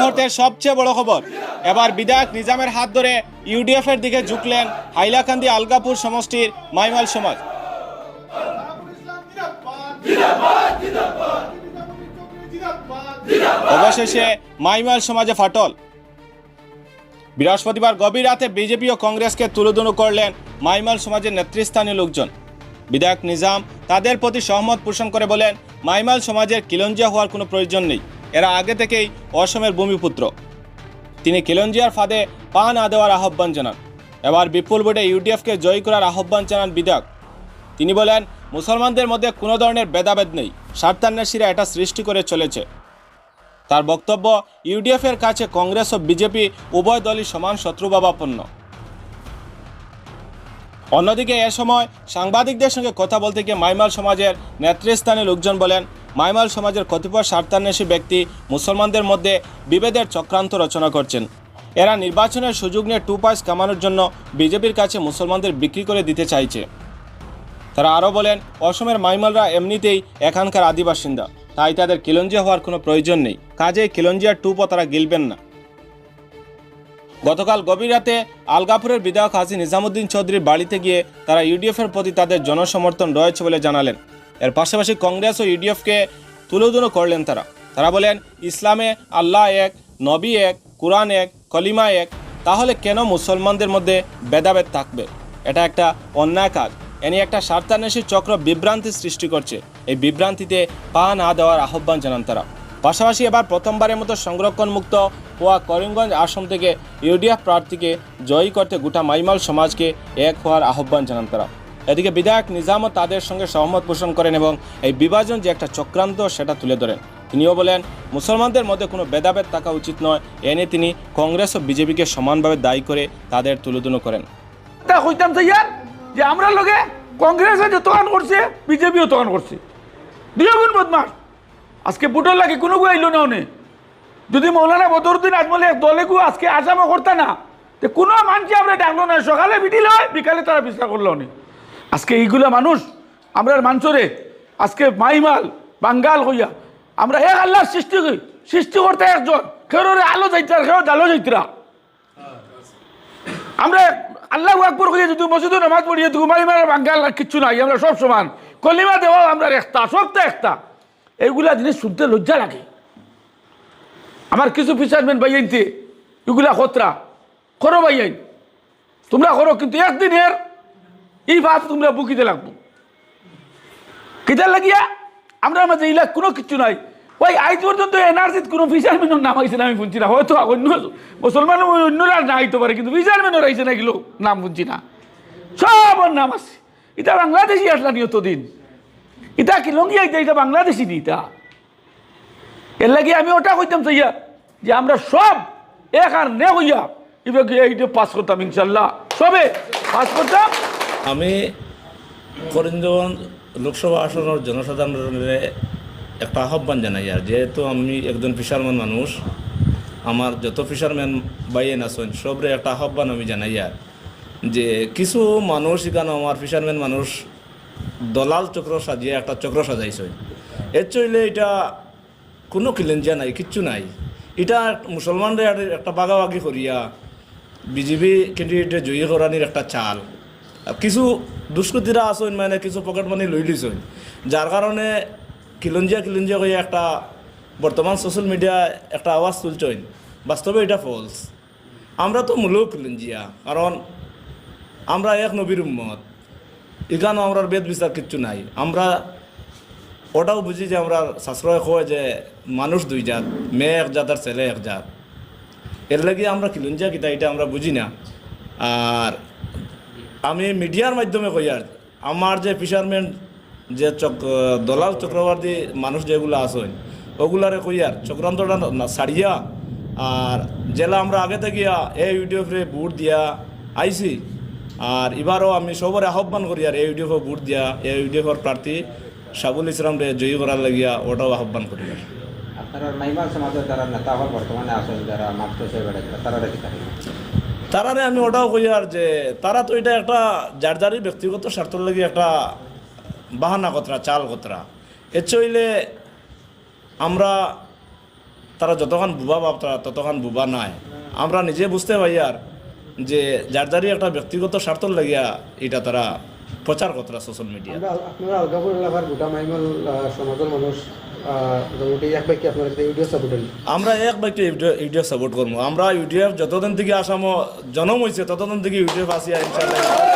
মুহূর্তের সবচেয়ে বড় খবর। এবার বিধায়ক নিজামের হাত ধরে ইউডিএফ এর দিকে ঝুঁকলেন হাইলাকান্দি আলগাপুর সমষ্টির মাইমাল সমাজ। অবশেষে মাইমাল সমাজে ফাটল। বৃহস্পতিবার গভীর রাতে বিজেপি ও কংগ্রেসকে তুলোধুনো করলেন মাইমাল সমাজের নেতৃস্থানীয় লোকজন। বিধায়ক নিজাম তাদের প্রতি সহমত পোষণ করে বলেন, মাইমাল সমাজের কিলঞ্জিয়া হওয়ার কোনো প্রয়োজন নেই। এরা আগে থেকেই অসমের ভূমিপুত্র। তিনি কেলঞ্জিয়ার ফাঁদে পা না দেওয়ার আহ্বান জানান। এবার বিপুল ভোটে ইউডিএফকে জয়ী করার আহ্বান জানান বিধায়ক। তিনি বলেন, মুসলমানদের মধ্যে কোনো ধরনের ভেদাভেদ নেই, স্বার্থান্বেষীরা এটা সৃষ্টি করে চলেছে। তার বক্তব্য ইউডিএফের কাছে কংগ্রেস ও বিজেপি উভয় দলই সমান শত্রুভাবাপন্ন। অন্যদিকে এ সময় সাংবাদিকদের সঙ্গে কথা বলতে গিয়ে মাইমাল সমাজের নেতৃস্থানীয় লোকজন বলেন, মাইমাল সমাজের কতিপয় স্বার্থান্বেষী ব্যক্তি মুসলমানদের মধ্যে বিভেদের চক্রান্ত রচনা করছেন। এরা নির্বাচনের সুযোগ নিয়ে টু পয়েন্টস কামানোর জন্য বিজেপির কাছে মুসলমানদের বিক্রি করে দিতে চাইছে। তারা আরও বলেন, অসমের মাইমালরা এমনিতেই এখানকার আদিবাসিন্দা, তাই তাদের কিলঞ্জিয়া হওয়ার কোনো প্রয়োজন নেই। কাজেই কিলঞ্জিয়ার টুপও তারা গিলবেন না। গতকাল গভীর রাতে আলগাপুরের বিধায়ক হাজি নিজামুদ্দিন চৌধুরীর বাড়িতে গিয়ে তারা ইউডিএফের প্রতি তাদের জনসমর্থন রয়েছে বলে জানালেন। এর পাশাপাশি কংগ্রেস ও ইউডিএফকে তুলোধুনো করলেন তারা। তারা বলেন, ইসলামে আল্লাহ এক, নবী এক, কোরআন এক, কলিমা এক, তাহলে কেন মুসলমানদের মধ্যে ভেদাভেদ থাকবে? এটা একটা অন্যায় কাজ। এ একটা স্বার্থান্বেষী চক্র বিভ্রান্তি সৃষ্টি করছে। এই বিভ্রান্তিতে পা না দেওয়ার আহ্বান জানান তারা। পাশাপাশি এবার প্রথমবারের মতো সংরক্ষণমুক্ত হওয়া করিমগঞ্জ আসন থেকে ইউডিএফ প্রার্থীকে জয়ী করতে গোটা মাইমাল সমাজকে এক হওয়ার আহ্বান জানান তারা। এদিকে বিধায়ক নিজামও তাদের সঙ্গে সহমত পোষণ করেন এবং এই বিভাজন যে একটা চক্রান্ত সেটা তুলে ধরেন। তিনিও বলেন, মুসলমানদের মধ্যে কোনো ভেদাভেদ থাকা উচিত নয়, এ নিয়ে তিনি কংগ্রেস ও বিজেপিকে সমানভাবে দায়ী করে তাদের তুলোধুনো করেন। যে আমরা লোকে কংগ্রেসে যতক্ষণ করছে, বিজেপিও তখন করছে। দুই গুণ বদমাস। আজকে বুটোর লাগে কোনো গু আইলো না? ওনে যদি মৌলানা বদরুদ্দিন আজমলে দলে গু আজকে আসামও করতে না, তো কোনো মানছি আমরা ডাকলো না সকালে বিটিল হয় বিকালে তারা বিশ্রাম করল নি? আজকে এইগুলা মানুষ আমরা মানসরে আজকে মাইমাল বাঙ্গাল হইয়া আমরা এক আল্লাহ সৃষ্টি করি সৃষ্টি করতে একজন খেরোরে আলো যাইতার খেরো জালো যাইতরা আমরা আল্লাহ আকবর করিয়ে যদি মসজিদে নামাজ পড়িয়ে তুমি মারি বাঙ্গাল কিচ্ছু নাই, আমরা সব সমান। কলিমা দেওয়া আমরা একটা তো একটা। এইগুলা জিনিস শুনতে লজ্জা লাগে। আমার কিছু ফিচারম্যান বাইয়াইনতে এগুলা খতরা। করো আইন। তোমরা করো, কিন্তু একদিন এর এই ভাব তোমরা বুকিতে লাগবো। কিতার লাগিয়া? আমরা মাঝে ইলা কোনো কিছু নাই। ওই আজ পর্যন্ত এনআরসিত কোনো ফিচারম্যানের নাম আইছে না, আমি শুনছি না। হয়তো অন্য মুসলমান অন্যরা না আইতে পারে, কিন্তু ফিচারম্যানের আইছে না এগুলো নাম শুনছি না। সবার নাম আছে। এটা বাংলাদেশি আসলা নিয়ত দিন এটা কি লঙ্গি আইতে এটা বাংলাদেশি এটা এর লাগে আমি ওটা কইতাম চাইয়া যে আমরা সব এক আর নে হইয়া এবার এইটা পাস করতাম ইনশাল্লাহ। সবে পাস করতাম। আমি করিমগঞ্জ লোকসভা আসনের জনসাধারণের একটা আহ্বান জানাই, আর যেহেতু আমি একজন ফিশারম্যান মানুষ, আমার যত ফিশারম্যান বাইয়েন আছেন, সবরে একটা আহ্বান আমি জানাই, আর যে কিছু মানুষ এখানে আমার ফিশারম্যান মানুষ দলাল চক্র সাজিয়ে একটা চক্র সাজাইছে। এর চইলে এটা কোনো কিলেঞ্জিয়া নাই, কিচ্ছু নাই। এটা মুসলমানরা একটা বাগাবাগি করিয়া বিজেপি ক্যান্ডিডেটে জয়ী করানির একটা চাল। কিছু দুষ্কৃতীরা আসেন মানে কিছু পকেট মানি লই লিছেন যার কারণে খিলঞ্জিয়া খিলঞ্জিয়া হয়ে একটা বর্তমান সোশ্যাল মিডিয়ায় একটা আওয়াজ তুলছেন। বাস্তবে এটা ফলস আমরা তো মূলও খিলঞ্জিয়া কারণ আমরা এক নবীর উম্মত। এখানেও আমরা বেদ বিচার কিচ্ছু নাই। আমরা ওটাও বুঝি যে আমরা সাশ্রয় কয় যে মানুষ দুই জাত, মেয়ে এক জাত আর ছেলে এক জাত। এর লাগে আমরা খিলঞ্জিয়া কিতা এটা আমরা বুঝি না। আর আমি মিডিয়ার মাধ্যমে কই আর, আমার যে ফিশারম্যান যে চক, দলাল চক্রবর্তী মানুষ যেগুলো আসেন ওগুলারে কই আর, চক্রান্তটা না ছাড়িয়া, আর জেলা আমরা আগে থেকে এই ইউডিএফরে বুট দিয়া আইছি। আর এবারও আমি সবরে আহ্বান করি আর এই ইউডিএফ বুট দিয়া এই ইউডিএফর প্রার্থী সাবুল ইসলাম রে জয়ী করার লাগিয়া ওটাও আহ্বান করি। আর আপনারা মাইমাল সমাজের যারা নেতা হল বর্তমানে আছেন যারা মাত্র তারা তারারে আমি ওটাও কই আর যে তারা তো এটা একটা যার যারই ব্যক্তিগত স্বার্থের লাগি একটা বাহানা কতরা চাল কতরা। এর চইলে আমরা তারা যতক্ষণ বুবা ভাবতারা ততক্ষণ বুবা নাই। আমরা নিজে বুঝতে পারি আর যে যার যারই একটা ব্যক্তিগত স্বার্থ লাগিয়া এটা তারা প্রচার করতরা সোশ্যাল মিডিয়া আমরা আপনারা আলগাপুর এলাকার গোটা মাইমল সমাজের মানুষ এক বাক্যে আমরা এক ব্যক্তি ইউডিএফ সাপোর্ট করব। আমরা ইউডিএফ যতদিন থেকে আসামো জনম হয়েছে ততদিন থেকে ইউডিএফ আসিয়া ইনশাল্লাহ